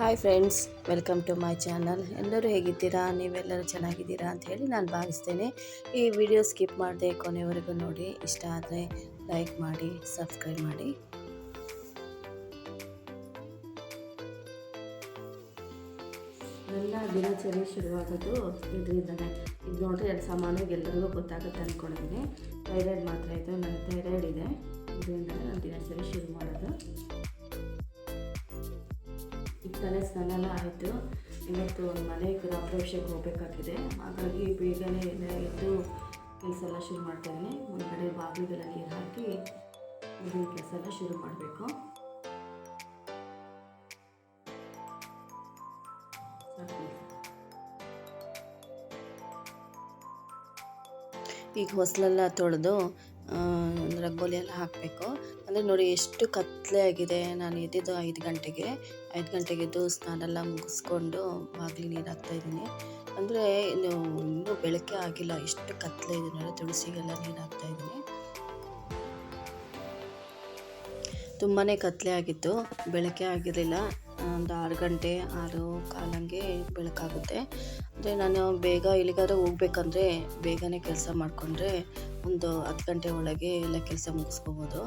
Hi friends welcome to my channel ಎಲ್ಲರೂ ಹೇಗಿದ್ದೀರಾ? ನೀವೆಲ್ಲರೂ ಚೆನ್ನಾಗಿದ್ದೀರಾ ಅಂತ ಹೇಳಿ ನಾನು ಭಾವಿಸ್ತೇನೆ. ಈ ವಿಡಿಯೋ ಸ್ಕಿಪ್ ಮಾಡದೆ ಕೊನೆವರೆಗೂ ನೋಡಿ. ಇಷ್ಟ ಆದರೆ ಲೈಕ್ ಮಾಡಿ ಸಬ್ಸ್ಕ್ರೈಬ್ ಮಾಡಿ. ನನ್ನ ದಿನಚರಿ ಶುರುವಾಗೋದು ಇದರಿಂದನೇ. ಇದು ನೋಡ್ರಿ, ಎರಡು ಸಾಮಾನು ಎಲ್ಲರಿಗೂ ಗೊತ್ತಾಗುತ್ತೆ ಅಂದ್ಕೊಂಡಿದ್ದೀನಿ ಥೈರಾಯ್ಡ್ ಮಾತ್ರ ಇದೆ ನನ್ನ ಥೈರಾಯ್ಡ್ ಇದೆ. ಇದರಿಂದ ನಾನು ದಿನಚರಿ ಶುರು ಮಾಡೋದು. ತಾನೇ ಸ್ನಾನ ಎಲ್ಲ ಆಯಿತು. ಇವತ್ತು ಮನೆ ವಿಷಯಕ್ಕೆ ಹೋಗಬೇಕಾಗಿದೆ. ಹಾಗಾಗಿ ಬೇಗನೆ ಎದ್ದು ಕೆಲಸ ಎಲ್ಲ ಶುರು ಮಾಡ್ತಾಯಿದ್ದೀನಿ ಮುಂದ್ಗಡೆ ಬಾಗಿಲಿಗೆಲ್ಲ ನೀರು ಹಾಕಿ ಮುಂದಿನ ಕೆಲಸ ಎಲ್ಲ ಶುರು ಮಾಡಬೇಕು. ಈಗ ಹೊಸಲೆಲ್ಲ ತೊಳೆದು ರಂಗೋಲಿ ಎಲ್ಲ ಹಾಕಬೇಕು. ಅಂದರೆ ನೋಡಿ ಎಷ್ಟು ಕತ್ತಲೆ ಆಗಿದೆ. ನಾನು ಎದ್ದಿದ್ದು ಐದು ಗಂಟೆಗೆ. ಐದು ಗಂಟೆಗೆ ಎದ್ದು ಸ್ನಾನ ಎಲ್ಲ ಮುಗಿಸ್ಕೊಂಡು ಬಾಗಿಲು ನೀರು ಹಾಕ್ತಾಯಿದ್ದೀನಿ ಅಂದರೆ ಇನ್ನು ಇನ್ನೂ ಬೆಳಕೆ ಆಗಿಲ್ಲ. ಎಷ್ಟು ಕತ್ತಲೆ ಇದೆ ನೋಡಿ, ತುಳಸಿಗೆಲ್ಲ ನೀರು ಹಾಕ್ತಾಯಿದ್ದೀನಿ ತುಂಬಾ ಕತ್ತಲೆ ಆಗಿತ್ತು. ಬೆಳಕೆ ಆಗಿರಲಿಲ್ಲ. ಒಂದು ಆರು ಗಂಟೆ, ಆರು ಕಾಲಂಗೆ ಬೆಳಕಾಗುತ್ತೆ. ಅಂದರೆ ನಾನು ಬೇಗ ಎಲ್ಲಿಗಾದ್ರೂ ಹೋಗ್ಬೇಕಂದ್ರೆ ಬೇಗನೆ ಕೆಲಸ ಮಾಡಿಕೊಂಡ್ರೆ ಒಂದು ಹತ್ತು ಗಂಟೆ ಒಳಗೆ ಎಲ್ಲ ಕೆಲಸ ಮುಗಿಸ್ಕೋಬೋದು.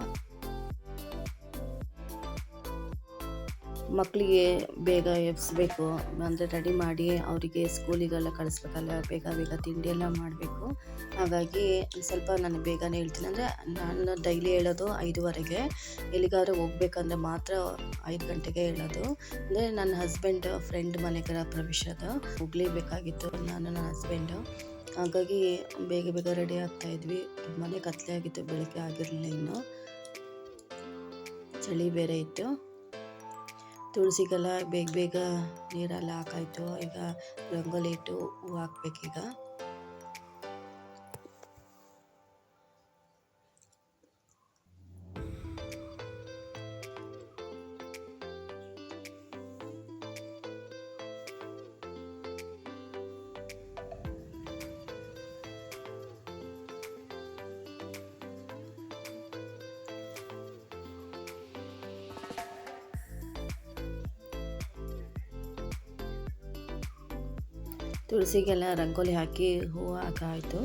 ಮಕ್ಕಳಿಗೆ ಬೇಗ ಎಬ್ಬಿಸ್ಬೇಕು ಅಂದರೆ ರೆಡಿ ಮಾಡಿ ಅವರಿಗೆ ಸ್ಕೂಲಿಗೆಲ್ಲ ಕಳಿಸ್ಬೇಕಲ್ಲ, ಬೇಗ ಬೇಗ ತಿಂಡಿ ಎಲ್ಲ ಮಾಡಬೇಕು. ಹಾಗಾಗಿ ಸ್ವಲ್ಪ ನಾನು ಬೇಗನೆ ಹೇಳ್ತೀನಿ. ಅಂದರೆ ನಾನು ಡೈಲಿ ಹೇಳೋದು ಐದುವರೆಗೆ. ಎಲ್ಲಿಗಾದ್ರೂ ಹೋಗ್ಬೇಕಂದ್ರೆ ಮಾತ್ರ ಐದು ಗಂಟೆಗೆ ಹೇಳೋದು. ಅಂದರೆ ನನ್ನ ಹಸ್ಬೆಂಡ್ ಫ್ರೆಂಡ್ ಮನೆಗರ ಪ್ರವೇಶದ ಹೋಗ್ಲೇಬೇಕಾಗಿತ್ತು. ನಾನು ನನ್ನ ಹಸ್ಬೆಂಡು ಹಾಗಾಗಿ ಬೇಗ ಬೇಗ ರೆಡಿ ಆಗ್ತಾ ಇದ್ವಿ. ತುಂಬಾ ಕತ್ಲೆ ಆಗಿತ್ತು, ಬೆಳಗ್ಗೆ ಆಗಿರಲಿಲ್ಲ ಇನ್ನು. ಚಳಿ ಬೇರೆ ಇತ್ತು. ತುಳಸಿಗೆಲ್ಲ ಬೇಗ ಬೇಗ ನೀರೆಲ್ಲ ಹಾಕಾಯ್ತು. ಈಗ ರಂಗೋಲಿ ಇಟ್ಟು ಹೂವು ಹಾಕ್ಬೇಕೀಗ. ತುಳಸಿಗೆಲ್ಲ ರಂಗೋಲಿ ಹಾಕಿ ಹೂವು ಹಾಕಾಯಿತು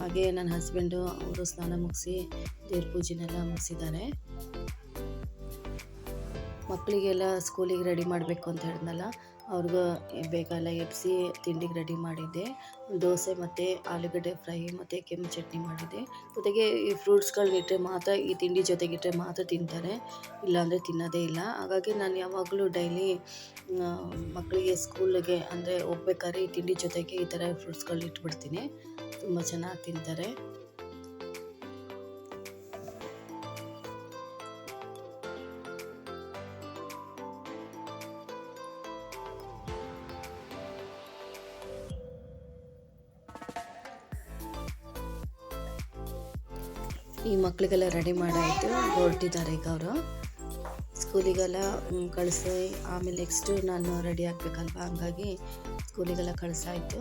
ಹಾಗೆ ನನ್ನ ಹಸ್ಬೆಂಡು ಅವರು ಸ್ನಾನ ಮುಗಿಸಿ ದೇವ್ರ ಪೂಜೆನೆಲ್ಲ ಮುಗಿಸಿದ್ದಾರೆ. ಮಕ್ಕಳಿಗೆಲ್ಲ ಸ್ಕೂಲಿಗೆ ರೆಡಿ ಮಾಡಬೇಕು ಅಂತ ಹೇಳಿದ್ನಲ್ಲ ಅವ್ರಿಗೂ ಬೇಕೆಲ್ಲ ಎಬ್ಸಿ ತಿಂಡಿಗೆ ರೆಡಿ ಮಾಡಿದ್ದೆ. ದೋಸೆ ಮತ್ತು ಆಲೂಗಡ್ಡೆ ಫ್ರೈ ಮತ್ತು ಕೆಂಪು ಚಟ್ನಿ ಮಾಡಿದ್ದೆ. ಜೊತೆಗೆ ಈ ಫ್ರೂಟ್ಸ್ಗಳಿಗಿಟ್ಟರೆ ಮಾತ್ರ, ಈ ತಿಂಡಿ ಜೊತೆಗಿಟ್ಟರೆ ಮಾತ್ರ ತಿಂತಾರೆ. ಇಲ್ಲಾಂದರೆ ತಿನ್ನೋದೇ ಇಲ್ಲ. ಹಾಗಾಗಿ ನಾನು ಯಾವಾಗಲೂ ಡೈಲಿ ಮಕ್ಕಳಿಗೆ ಸ್ಕೂಲಿಗೆ ಅಂದರೆ ಹೋಗ್ಬೇಕಾದ್ರೆ ಈ ತಿಂಡಿ ಜೊತೆಗೆ ಈ ಥರ ಫ್ರೂಟ್ಸ್ಗಳು ಇಟ್ಬಿಡ್ತೀನಿ. ತುಂಬ ಚೆನ್ನಾಗಿ ತಿಂತಾರೆ. ಈ ಮಕ್ಕಳಿಗೆಲ್ಲ ರೆಡಿ ಮಾಡಾಯಿತು ಹೊರಟಿದ್ದಾರೆ ಈಗ ಅವರು. ಸ್ಕೂಲಿಗೆಲ್ಲ ಕಳಿಸಿ, ಆಮೇಲೆ ನೆಕ್ಸ್ಟು ನಾನು ರೆಡಿ ಆಗಬೇಕಲ್ವ? ಹಂಗಾಗಿ ಸ್ಕೂಲಿಗೆಲ್ಲ ಕಳಿಸಾಯಿತು.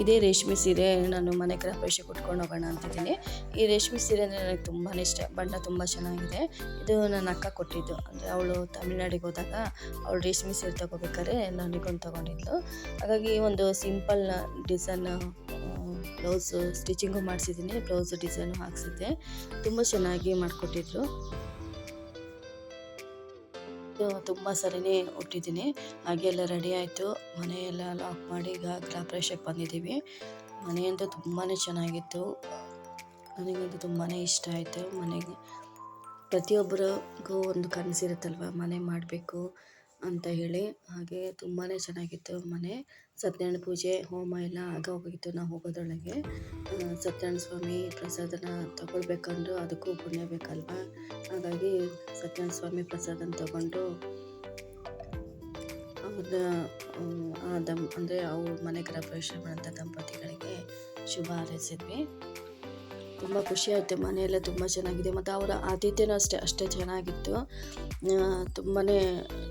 ಇದೇ ರೇಷ್ಮೆ ಸೀರೆ ನಾನು ಮನೆ ಕಡೆ ಪೈಸೆ ಕೊಟ್ಕೊಂಡು ಹೋಗೋಣ ಅಂತಿದ್ದೀನಿ. ಈ ರೇಷ್ಮೆ ಸೀರೆ ಅಂದರೆ ನನಗೆ ತುಂಬಾ ಇಷ್ಟ. ಬಣ್ಣ ತುಂಬ ಚೆನ್ನಾಗಿದೆ. ಇದು ನನ್ನ ಅಕ್ಕ ಕೊಟ್ಟಿದ್ದು. ಅಂದರೆ ಅವಳು ತಮಿಳ್ನಾಡಿಗೆ ಹೋದಾಗ ಅವಳು ರೇಷ್ಮೆ ಸೀರೆ ತೊಗೋಬೇಕಾದ್ರೆ ನನಗೊಂದು ತೊಗೊಂಡಿದ್ಲು ಹಾಗಾಗಿ ಒಂದು ಸಿಂಪಲ್ ಡಿಸೈನ್ ಬ್ಲೌಸು ಸ್ಟಿಚಿಂಗು ಮಾಡಿಸಿದ್ದೀನಿ, ಬ್ಲೌಸ್ ಡಿಸೈನು ಹಾಕ್ಸಿದ್ದೆ. ತುಂಬ ಚೆನ್ನಾಗಿ ಮಾಡಿಕೊಟ್ಟಿದ್ರು. ತುಂಬ ಸರಿನೇ ಹುಟ್ಟಿದ್ದೀನಿ ಹಾಗೆ ಎಲ್ಲ ರೆಡಿ ಆಯಿತು. ಮನೆಯೆಲ್ಲ ಲಾಕ್ ಮಾಡಿ ಈಗ ಗೃಹಪ್ರವೇಶಕ್ಕೆ ಬಂದಿದ್ದೀವಿ. ಮನೆಯಂತೂ ತುಂಬಾ ಚೆನ್ನಾಗಿತ್ತು. ನನಗಂತೂ ತುಂಬಾ ಇಷ್ಟ ಆಯಿತು ಮನೆಗೆ. ಪ್ರತಿಯೊಬ್ಬರಿಗೂ ಒಂದು ಕನಸಿರುತ್ತಲ್ವ ಮನೆ ಮಾಡಬೇಕು. ಅಂತ ಹೇಳಿ ಹಾಗೆ ತುಂಬಾ ಚೆನ್ನಾಗಿತ್ತು ಮನೆ. ಸತ್ಯನಾರಾಯಣ ಪೂಜೆ, ಹೋಮ ಎಲ್ಲ ಆಗ ಹೋಗಿತ್ತು ನಾವು ಹೋಗೋದ್ರೊಳಗೆ. ಸತ್ಯನಾರಾಯಣ ಸ್ವಾಮಿ ಪ್ರಸಾದನ ತಗೊಳ್ಬೇಕಂದ್ರೂ ಅದಕ್ಕೂ ಪುಣ್ಯ ಬೇಕಲ್ವ? ಹಾಗಾಗಿ ಸತ್ಯನಾರಾಯಣ ಸ್ವಾಮಿ ಪ್ರಸಾದನ ತಗೊಂಡು ಅವ್ರನ್ನ ಆ ದಂ, ಅಂದರೆ ಅವ್ರ ಮನೆ ಗೃಹಪ್ರವೇಶ ಮಾಡೋಂಥ ದಂಪತಿಗಳಿಗೆ ಶುಭ ಹಾರೈಸಿದ್ವಿ. ತುಂಬ ಖುಷಿಯಾಯಿತು, ಮನೆಯೆಲ್ಲ ತುಂಬ ಚೆನ್ನಾಗಿದೆ. ಮತ್ತು ಅವರ ಆತಿಥ್ಯನೂ ಅಷ್ಟೇ ಅಷ್ಟೇ ಚೆನ್ನಾಗಿತ್ತು. ತುಂಬಾ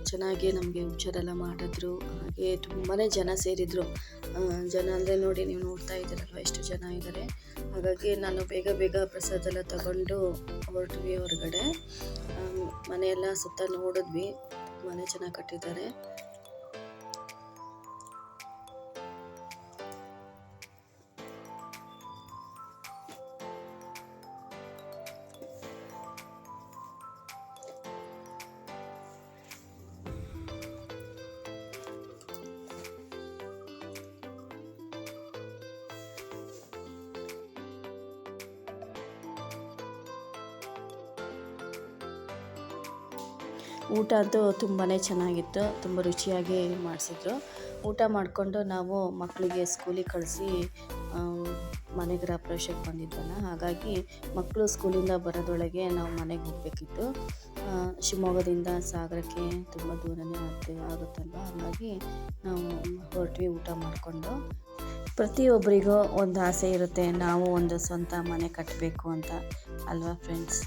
ಚೆನ್ನಾಗಿ ನಮಗೆ ಉಪಚಾರೆಲ್ಲ ಮಾಡಿದ್ರು. ಹಾಗೆ ತುಂಬಾ ಜನ ಸೇರಿದರು. ಜನ ಅಂದರೆ ನೋಡಿ ನೀವು ನೋಡ್ತಾ ಇದ್ದೀರಲ್ವ ಎಷ್ಟು ಜನ ಇದ್ದಾರೆ. ಹಾಗಾಗಿ ನಾನು ಬೇಗ ಬೇಗ ಪ್ರಸಾದ ಎಲ್ಲ ತಗೊಂಡು ಹೊರಟ್ವಿ ಹೊರಗಡೆ. ಮನೆಯೆಲ್ಲ ಸುತ್ತ ನೋಡಿದ್ವಿ. ಮನೆ ಚೆನ್ನಾಗಿ ಕಟ್ಟಿದ್ದಾರೆ. ಊಟ ಅಂತೂ ತುಂಬಾ ಚೆನ್ನಾಗಿತ್ತು, ತುಂಬ ರುಚಿಯಾಗಿ ಮಾಡಿಸಿದ್ರು. ಊಟ ಮಾಡಿಕೊಂಡು ನಾವು ಮಕ್ಕಳಿಗೆ ಸ್ಕೂಲಿಗೆ ಕಳಿಸಿ ಮನೆಗೆ ಗೃಹ ಪ್ರವೇಶಕ್ಕೆ ಬಂದಿದ್ವಲ್ಲ ಹಾಗಾಗಿ ಮಕ್ಕಳು ಸ್ಕೂಲಿಂದ ಬರೋದೊಳಗೆ ನಾವು ಮನೆಗೆ ಹೋಗಬೇಕಿತ್ತು. ಶಿವಮೊಗ್ಗದಿಂದ ಸಾಗರಕ್ಕೆ ತುಂಬ ದೂರನೇ ಆಗ್ತೀವಿ ಆಗುತ್ತಲ್ವ? ಹಾಗಾಗಿ ನಾವು ಹೊರಟ್ವಿ ಊಟ ಮಾಡಿಕೊಂಡು. ಪ್ರತಿಯೊಬ್ಬರಿಗೂ ಒಂದು ಆಸೆ ಇರುತ್ತೆ, ನಾವು ಒಂದು ಸ್ವಂತ ಮನೆ ಕಟ್ಟಬೇಕು ಅಂತ. ಅಲ್ವಾ ಫ್ರೆಂಡ್ಸ್